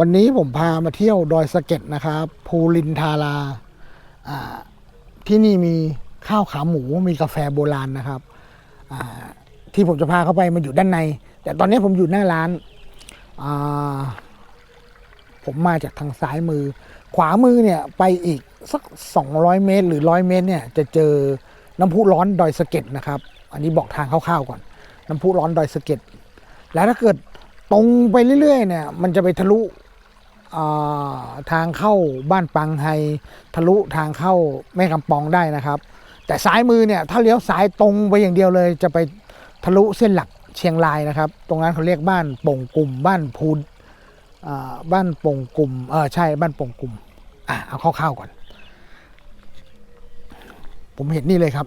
วันนี้ผมพามาเที่ยวดอยสะเก็ดนะครับ ภูลินทาราที่นี่มีข้าวขาหมูมีกาแฟโบราณนะครับที่ผมจะพาเข้าไปมันอยู่ด้านใน แต่ตอนนี้ผมอยู่หน้าร้านาผมมาจากทางซ้ายมือ ขวามือเนี่ยไปอีกสัก 200 เมตร หรือ 100 เมตรเนี่ยจะเจอน้ำพุร้อนดอยสะเก็ดนะครับ อันนี้บอกทางคร่าวๆก่อน น้ำพุร้อนดอยสะเก็ดแล้วถ้าเกิดตรงไปเรื่อยๆเนี่ยมันจะไปทะลุ ทางเข้าบ้านปังไฮทะลุทางเข้าแม่กำปองได้นะครับ แต่ซ้ายมือเนี่ยถ้าเลี้ยวซ้ายตรงไปอย่างเดียวเลย จะไปทะลุเส้นหลักเชียงรายนะครับ ตรงนั้นเขาเรียกบ้านโป่งกลุ่ม บ้านพูนบ้านโป่งกลุ่มเออใช่บ้านโป่งกลุ่มอะเอาคร่าวๆก่อน ผมเห็นนี่เลยครับ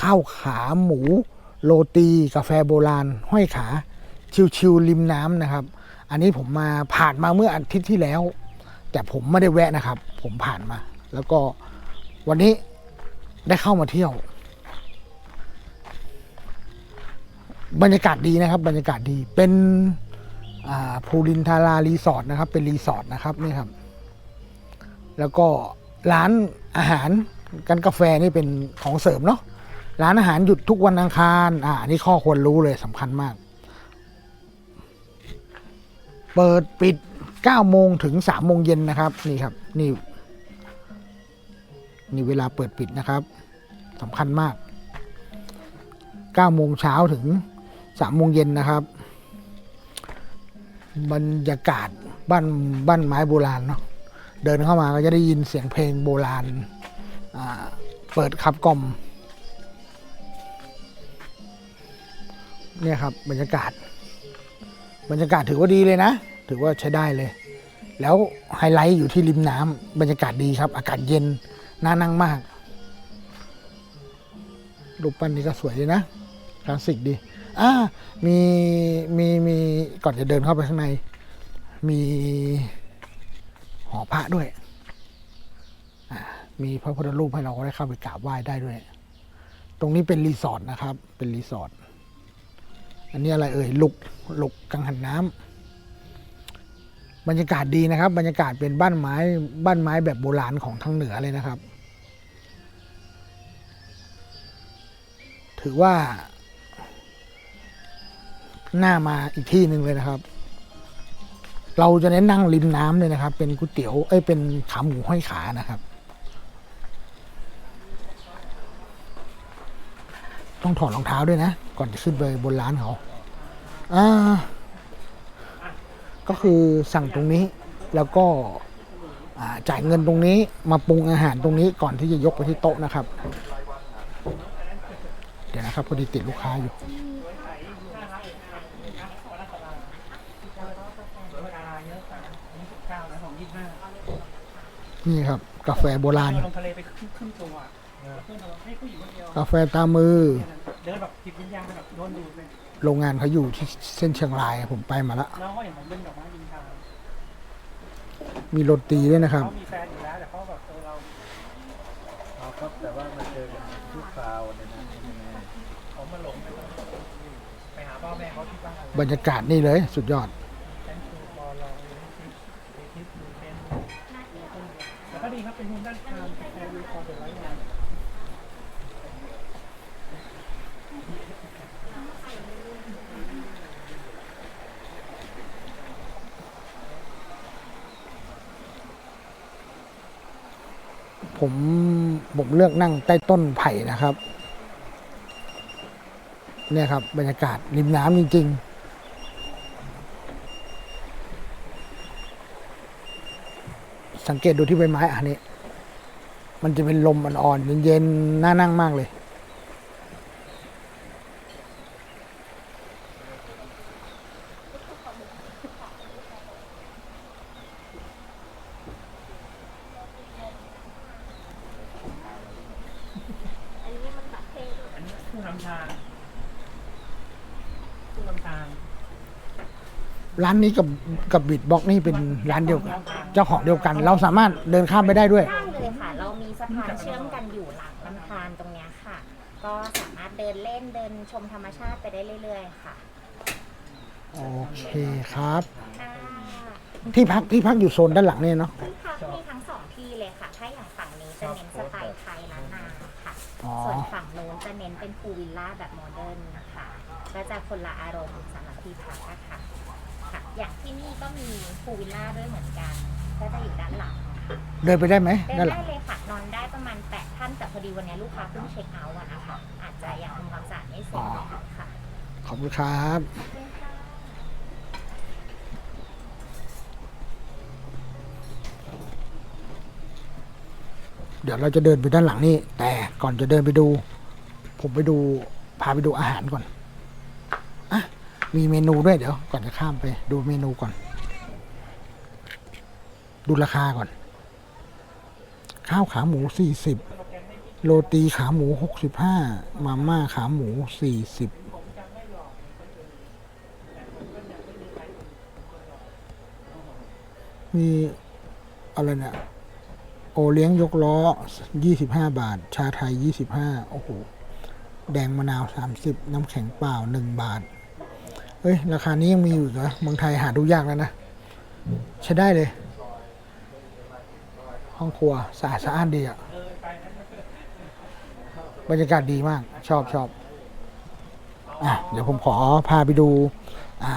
ข้าวขาหมูโรตีกาแฟโบราณ ห้อยขา ชิวๆริมน้ำนะครับ อันนี้ผมมาผ่านมาเมื่ออาทิตย์ที่แล้ว แต่ผมไม่ได้แวะนะครับ ผมผ่านมา แล้วก็วันนี้ได้เข้ามาเที่ยว บรรยากาศดีนะครับ บรรยากาศดีเป็นอ่าภูรินทารารีสอร์ทนะครับ เป็นรีสอร์ทนะครับนี่ครับ แล้วก็ร้านอาหารกันกาแฟนี่เป็นของเสริมเนาะร้านอาหารหยุดทุกวันอังคาร อ่านี่ข้อควรรู้เลยสำคัญมาก เปิดปิด9โมงถึง3โมงเย็นนะครับ นี่ครับนี่นี่เวลาเปิดปิดนะครับสำคัญมาก9โมงเช้าถึง3โมงเย็นนะครับ บรรยากาศบ้านบ้านไม้โบราณเนาะเดินเข้ามาก็จะได้ยินเสียงเพลงโบราณเปิดขับกล่อมเนี่ยครับบรรยากาศ บรรยากาศถือว่าดีเลยนะ ถือว่าใช้ได้เลย แล้วไฮไลท์อยู่ที่ริมน้ำบรรยากาศดีครับ อากาศเย็นน่านั่งมากรูปปั้นนี้ก็สวยดีนะคลาสสิกดีอ่ามีมีมีก่อนจะเดินเข้าไปข้างใน มีหอพระด้วยอ่ามีพระพุทธรูปให้เราได้เข้าไปกราบไหว้ได้ด้วย ตรงนี้เป็นรีสอร์ทนะครับ เป็นรีสอร์ท อันนี้อะไรเอ่ยลุกลุกกังหันน้ำบรรยากาศดีนะครับ บรรยากาศเป็นบ้านไม้บ้านไม้แบบโบราณของทางเหนือเลยนะครับ ถือว่า หน่ามาอีกที่หนึ่งเลยนะครับ เราจะเน้นนั่งริมน้ำเลยนะครับ เป็นก๋วยเตี๋ยวเอ้ยเป็นขาหมูห้อยขานะครับ ต้องถอดรองเท้าด้วยนะ ก่อนจะขึ้นไปบนร้านเขาอ่าก็คือสั่งตรงนี้แล้วก็จ่ายเงินตรงนี้มาปรุงอาหารตรงนี้ก่อนที่จะยกไปที่โต๊ะนะครับ เดี๋ยวนะครับพอดีติดลูกค้าอยู่นี่ครับ กาแฟโบราณกาแฟตามือ เดินแบบจิตวิญญาณแบบโดนดูดเลยโรงงานเขาอยู่ที่เส้นเชียงรายผมไปมาแล้วน้องก็เห็นผมเป็นแบบว่ายิงทางมีโรตีด้วยนะครับ เขามีแฟนอยู่แล้วแต่เขาแบบเออเราเอาครับแต่ว่ามาเจอกันทุกคราวเนี่ยนะใช่ไหมเขามาหลงไปไปหาพ่อแม่เขาที่บ้าน บรรยากาศนี่เลย สุดยอด แฟนคือบอลเราในคลิปในคลิปดูเต้นแต่ก็ดีครับเป็นมุมด้านข้างแต่วิวคอเดือดร้อนงาน ผมผมเลือกนั่งใต้ต้นไผ่นะครับ เนี่ยครับบรรยากาศริมน้ำจริง ๆสังเกตดูที่ใบไม้อันนี้ มันจะเป็นลมอ่อนๆเย็นๆน่านั่งมากเลย อันนี้ผู้นำทางผู้นำทางร้านนี้กับกับบิดบ็อกนี่เป็นร้านเดียวกัน เจ้าของเดียวกัน เราสามารถเดินข้ามไปได้ด้วยได้เลยค่ะ เรามีสะพานเชื่อมกันอยู่หลังลำธารตรงเนี้ยค่ะ ก็สามารถเดินเล่นเดินชมธรรมชาติไปได้เรื่อย ๆ ค่ะโอเคครับ ค่ะ ที่พักที่พักอยู่โซนด้านหลังเนี่ยเนาะ ส่วนฝั่งโน้นจะเน้นเป็นพูลวิลล่าแบบโมเดิร์นนะคะ ก็จะคนละอารมณ์สำหรับที่พักอะค่ะค่ะ อย่างที่นี่ก็มีพูลวิลล่าด้วยเหมือนกัน ก็จะอยู่ด้านหลังเดินไปได้ไหมเดินด้านหลัได้งเลยค่ะนอนได้ประมาณ8ท่านแต่พอดีวันนี้ลูกค้าเพิ่งเช็คเอาท์อะนะคะอาจจะยังทำความสะอาดไม่เสร็จค่ะขอบคุณครับขอบคุณค่ะเดี๋ยวเราจะเดินไปด้านหลังนี่แต่ ก่อนจะเดินไปดู ผมไปดูพาไปดูอาหารก่อนอะมีเมนูด้วยเดี๋ยว ก่อนจะข้ามไปดูเมนูก่อน ดูราคาก่อน ข้าวขาหมูสี่สิบโรตีขาหมูหกสิบห้ามาม่าขาหมูสี่สิบมีอะไรเนี่ย โอเลี้ยงยกล้อ 25 บาท ชาไทย 25 โอ้โห แดงมะนาว 30 น้ำแข็งเปล่า 1 บาทเฮ้ย ราคานี้ยังมีอยู่เหรอเมืองไทยหาดูยากแล้วนะ ใช้ได้เลย ห้องครัวสะอาดสะอ้านดีอะบรรยากาศดีมาก ชอบชอบอะเดี๋ยวผมขอพาไปดูอ่า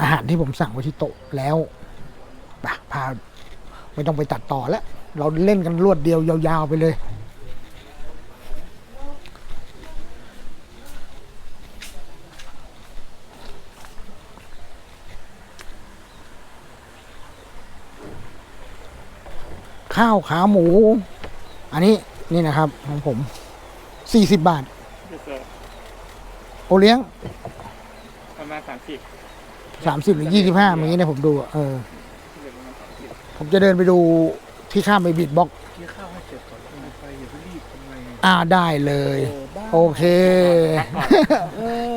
อาหารที่ผมสั่งไว้ที่โต๊ะแล้วไปพา ไม่ต้องไปตัดต่อแล้ว เราเล่นกันรวดเดียวยาวๆไปเลย ข้าวขาหมู อันนี้นี่นะครับของผมสี่สิบบาท โอเลี้ยงประมาณสามสิบสามสิบหรือยี่สิบห้าเมื่อกี้เนี่ยผมดูอะเออ ผมจะเดินไปดู ที่ข้ามไปบิดบ็อกซ์เกี่ยวข้าวให้เสร็จก่อนทำไมไปอย่าเพิ่งรีบทำไมอ่าได้เลยโอเค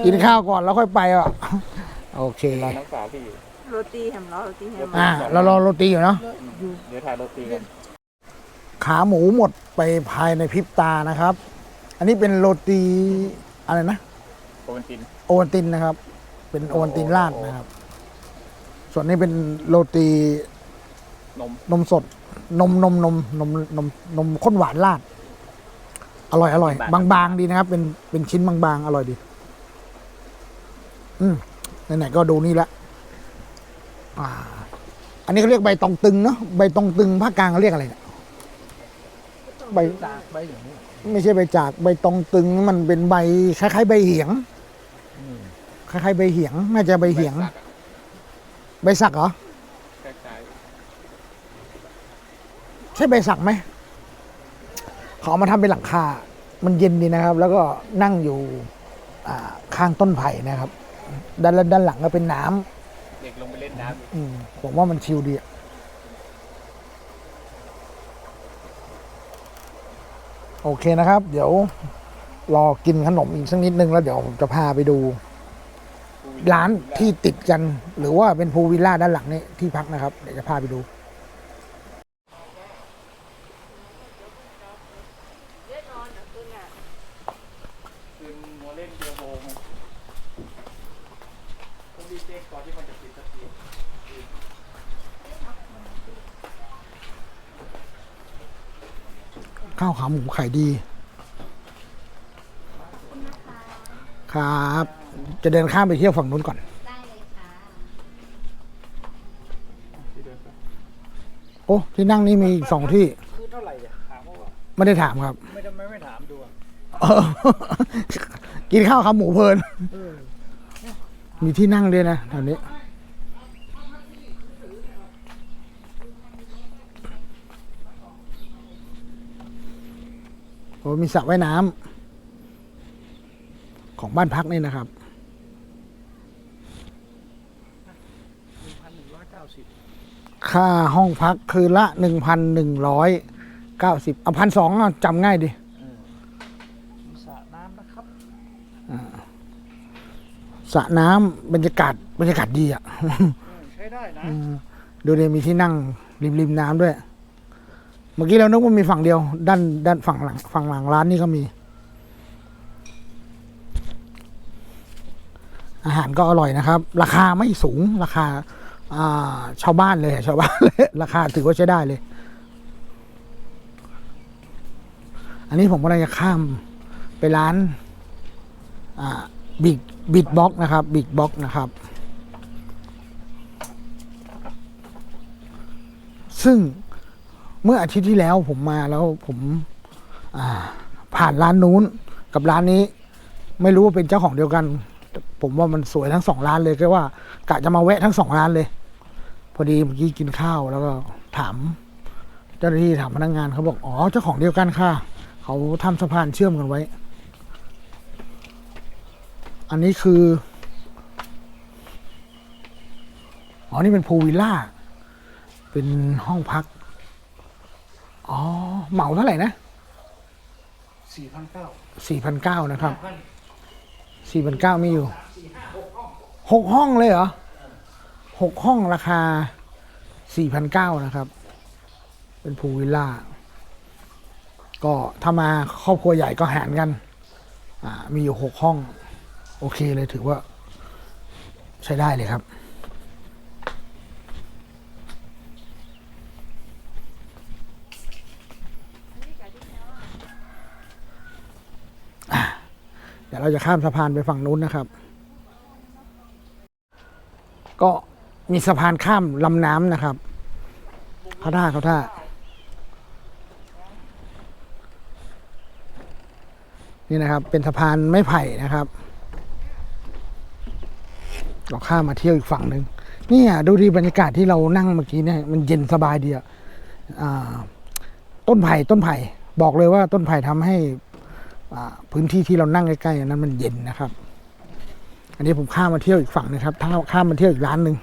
กินข้าวก่อนแล้วค่อยไปอะ โอเครอน้องสาวพี่อยู่โรตีแฮมล้อโรตีแฮมอ่าเรารอโรตีอยู่เนาะ เดี๋ยวถ่ายโรตีกัน ขาหมูหมดไปภายในพริบตานะครับ อันนี้เป็นโรตีอะไรนะ โอวันติน โอวัลตินนะครับ เป็นโอวัลตินราดนะครับ ส่วนนี้เป็นโรตีนม นมสด นมนมนมนมนมนมข้นหวานราด อร่อยอร่อยบางๆดีนะครับ เป็นเป็นชิ้นบางๆอร่อยดี อืมไหนๆก็ดูนี่ละอ่า อันนี้เขาเรียกใบตองตึงเนาะใบตองตึงภาคกลางเขาเรียกอะไรเนี่ยใบจากไปอย่างนี้ไม่ใช่ใบจากใบตองตึงมันเป็นใบคล้ายๆใบเหียงอืมคล้ายๆใบเหียงน่าจะใบเหียง ใบสักเหรอ คล้าย ใช่ใบสักไหมเขาเอามาทำเป็นหลังคา มันเย็นดีนะครับ แล้วก็นั่งอยู่อ่าข้างต้นไผ่นะครับ ด้านด้านหลังก็เป็นน้ำๆเด็กลงไปเล่นน้ำอืมผมว่ามันชิลดีอะโอเคนะครับ เดี๋ยวรอกินขนมอีกสักนิดนึงแล้วเดี๋ยวผมจะพาไปดู ร้านที่ติดกัน หรือว่าเป็นพูลวิลล่าด้านหลังนี่ที่พักนะครับ เดี๋ยวจะพาไปดู คืนโมเล่นเดียวโบงต้องรีบเช็คก่อนที่มันจะปิดสักที ข้าวขาหมูขายดี ครับ จะเดินข้ามไปเที่ยวฝั่งนู้นก่อนได้เลยค่ะที่เดินไปโอ้ ที่นั่งนี่มีอีกสองที่ คือเท่าไหร่เนี่ยถามว่าไม่ได้ถามครับ ไม่ทำไมไม่ถามดูอะเออ กินข้าวขาหมูเพลินมีที่นั่งด้วยนะแถวนี้ อ้มีสระว่ายน้ำของบ้านพักนี่นะครับพันหนึ่งร้อยเก้าสิบค่าห้องพักคือละหนึ่งพันหนึ่งร้อยเก้าสิบเอาพันสองจำง่ายดิมีสระน้ำนะครับสระน้ำบรรยากาศบรรยากาศดีอะอืมใช้ได้นะอืมดูเลยมีที่นั่งริมริมน้ำด้วย เมื่อกี้เรานึกว่ามีฝั่งเดียว ด้านด้านฝั่งหลังฝั่งหลังร้านนี่ก็มี อาหารก็อร่อยนะครับ ราคาไม่สูงราคาาชาวบ้านเลยชาวบ้านเลยราคาถือว่าใช้ได้เลย อันนี้ผมกำลังจะข้ามไปร้านบิดบิดบ็อกนะครับบิดบ็อกนะครับ ซึ่ง เมื่ออาทิตย์ที่แล้วผมมาแล้วผมผ่านร้านนู้นกับร้านนี้ ไม่รู้ว่าเป็นเจ้าของเดียวกัน ผมว่ามันสวยทั้งสองร้านเลยก็ว่ากะจะมาแวะทั้งสองร้านเลย พอดีเมื่อกี้กินข้าวแล้วก็ถาม เจ้าหน้าที่ถามพนักงานเขาบอกอ๋อเจ้าของเดียวกันค่ะ เขาทำสะพานเชื่อมกันไว้ อันนี้คืออ๋อนี่เป็นพูลวิลล่า เป็นห้องพัก อ๋อ เหมาเท่าไหร่นะสี่พันเก้าสี่พันเก้านะครับสี่พันเก้ามีอยู่หกห้องเลยเหรอหกห้องราคาสี่พันเก้านะครับ เป็นพูลวิลล่า ก็ถ้ามาครอบครัวใหญ่ก็หารกันอ่ามีอยู่หกห้อง โอเคเลยถือว่า ใช้ได้เลยครับ ดี๋ยวเราจะข้ามสะพานไปฝั่งนู้นนะครับ ก็มีสะพานข้ามลำน้ำนะครับเขาท่าเขาท่านี่นะครับ เป็นสะพานไม้ไผ่นะครับเราข้ามมาเที่ยวอีกฝั่งหนึ่งนี่ดูดีบรรยากาศที่เรานั่งเมื่อกี้เนี่ยมันเย็นสบายดีอะอ่าต้นไผ่ต้นไผ่บอกเลยว่าต้นไผ่ทำให้ พื้นที่ที่เรานั่งใกล้ๆนั้นมันเย็นนะครับ อันนี้ผมข้ามมาเที่ยวอีกฝั่งนึงครับถ้าข้ามมาเที่ยวอีกร้านหนึ่ง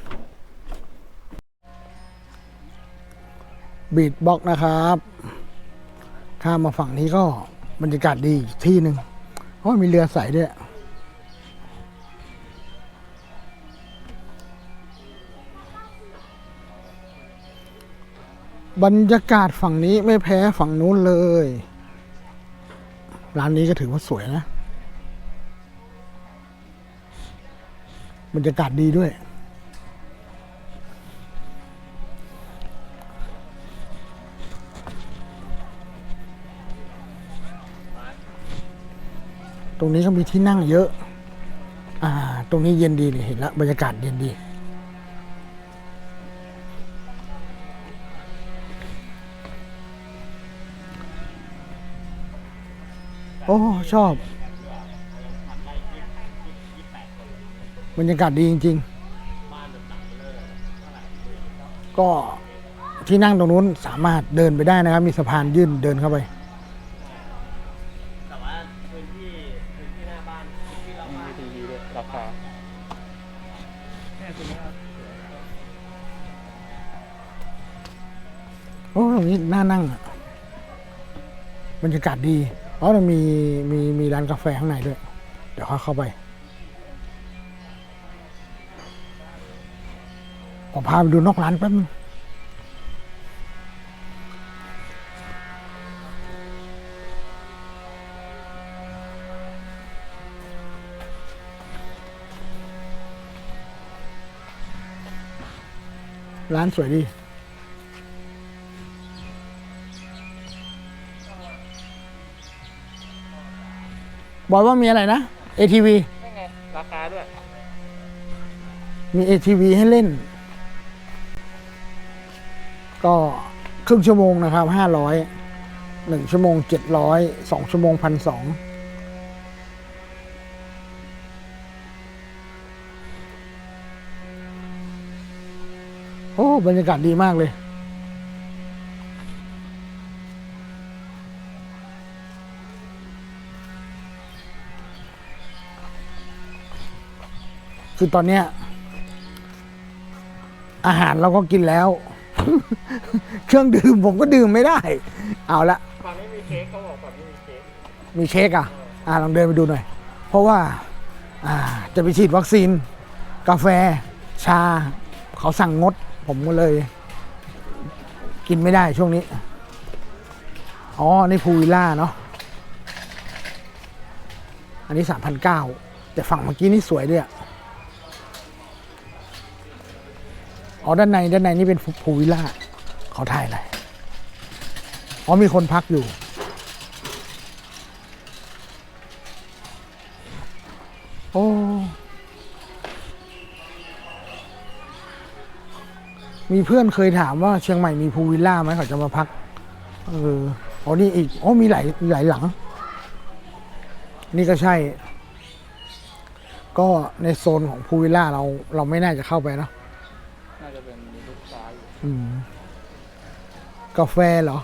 บีดบ็อกนะครับ ข้ามมาฝั่งนี้ก็บรรยากาศดีอีกที่หนึ่งเพราะมีเรือใสด้วยบรรยากาศฝั่งนี้ไม่แพ้ฝั่งนู้นเลย ร้านนี้ก็ถือว่าสวยนะ บรรยากาศดีด้วย ตรงนี้ก็มีที่นั่งเยอะ อ่า ตรงนี้เย็นดีเลยเห็นแล้วบรรยากาศเย็นดี โอ้ชอบ บรรยากาศดีจริง ๆ ก็ที่นั่งตรงนู้นสามารถเดินไปได้นะครับ มีสะพานยื่นเดินเข้าไปแต่ว่าพื้นที่พื้นที่หน้าบ้านพื้นที่เราบ้านดีด้วยราคาแค่คุณครับโอ้ตรงนี้น่านั่งอะบรรยากาศดี เพราะมันมีมีมีร้านกาแฟข้างในด้วย เดี๋ยวเขาเข้าไป ผมพาไปดูนอกร้านแป๊บนึงร้านสวยดี บอกว่ามีอะไรนะ ATV นี่ไงราคาด้วย มี ATV ให้เล่น ก็ครึ่งชั่วโมงนะครับห้าร้อยหนึ่งชั่วโมงเจ็ดร้อยสองชั่วโมงพันสองโอ้ บรรยากาศดีมากเลย คือตอนเนี้ย อาหารเราก็กินแล้ว เครื่องดื่มผมก็ดื่มไม่ได้ เอาละฝั่งนี้มีเค้กเขาบอกฝั่งนี้มีเค้กมีเค้กอะ อ่าลองเดินไปดูหน่อย เพราะว่า อ่า จะไปฉีดวัคซีน กาแฟ ชา เขาสั่งงด ผมก็เลย กินไม่ได้ช่วงนี้ อ๋อ นี่พูลวิลล่าเนาะอันนี้สามพันเก้าแต่ฝั่งเมื่อกี้นี่สวยด้วยอะ อ๋อด้านในด้านในนี่เป็นพูวิลล่าเขาถ่ายอะไรอ๋อมีคนพักอยู่ โอ้มีเพื่อนเคยถามว่าเชียงใหม่มีพูวิลล่าไหมเขาจะมาพัก เอออ๋อนี่อีกอ๋อมีหลายมีหลายหลัง นี่ก็ใช่ ก็ในโซนของพูวิลล่าเราเราไม่น่าจะเข้าไปเนอะ น่าจะเป็นมีลูกค้าอยู่ อืม กาแฟเหรอ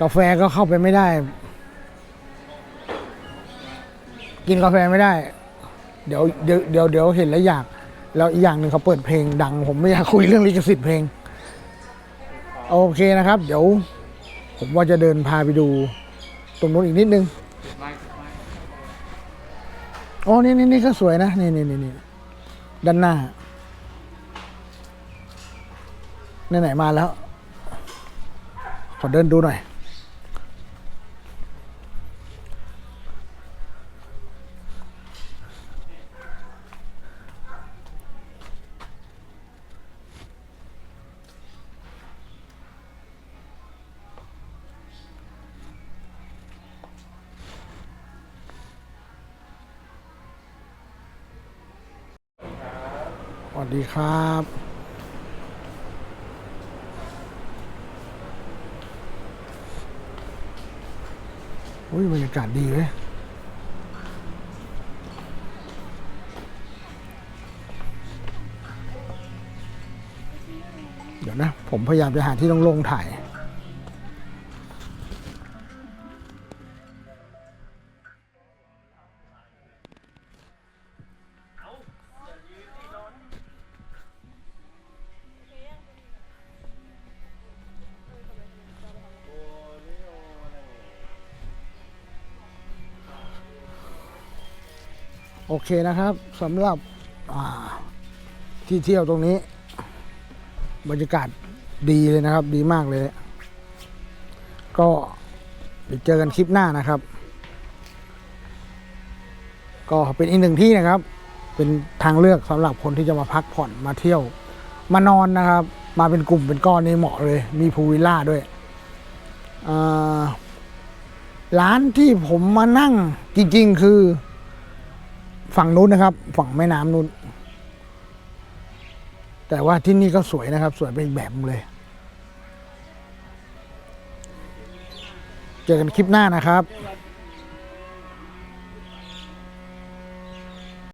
กาแฟก็เข้าไปไม่ได้ กินกาแฟไม่ได้ เดี๋ยวเดี๋ยวเดี๋ยวเดี๋ยวเห็นแล้วอยาก แล้วอีกอย่างหนึ่งเขาเปิดเพลงดัง ผมไม่อยากคุยเรื่องลิขสิทธิ์เพลง โอเคนะครับ เดี๋ยว ผมว่าจะเดินพาไปดู ตรงนู้นอีกนิดนึงอ๋อนี่นี่นี่ก็สวยนะ นี่นี่นี่นี่ด้านหน้า ไหนๆมาแล้ว ขอเดินดูหน่อย สวัสดีครับ อุ้ยบรรยากาศดีเลยเดี๋ยวนะ ผมพยายามจะหาที่ต้องลงถ่าย อเคนะครับสำหรับที่เที่ยวตรงนี้ บรรยากาศดีเลยนะครับ ดีมากเลย ก็เดี๋ยวเจอกันคลิปหน้านะครับ ก็เป็นอีกหนึ่งที่นะครับ เป็นทางเลือกสำหรับคนที่จะมาพักผ่อนมาเที่ยว มานอนนะครับ มาเป็นกลุ่มเป็นก้อนนี่เหมาะเลย มีพูลวิลล่าด้วยร้านที่ผมมานั่งจริง ๆ คือ ฝั่งนู้นนะครับ ฝั่งแม่น้ำนู้น แต่ว่าที่นี่ก็สวยนะครับ สวยเป็นอีกแบบเลย เจอกันคลิปหน้านะครับ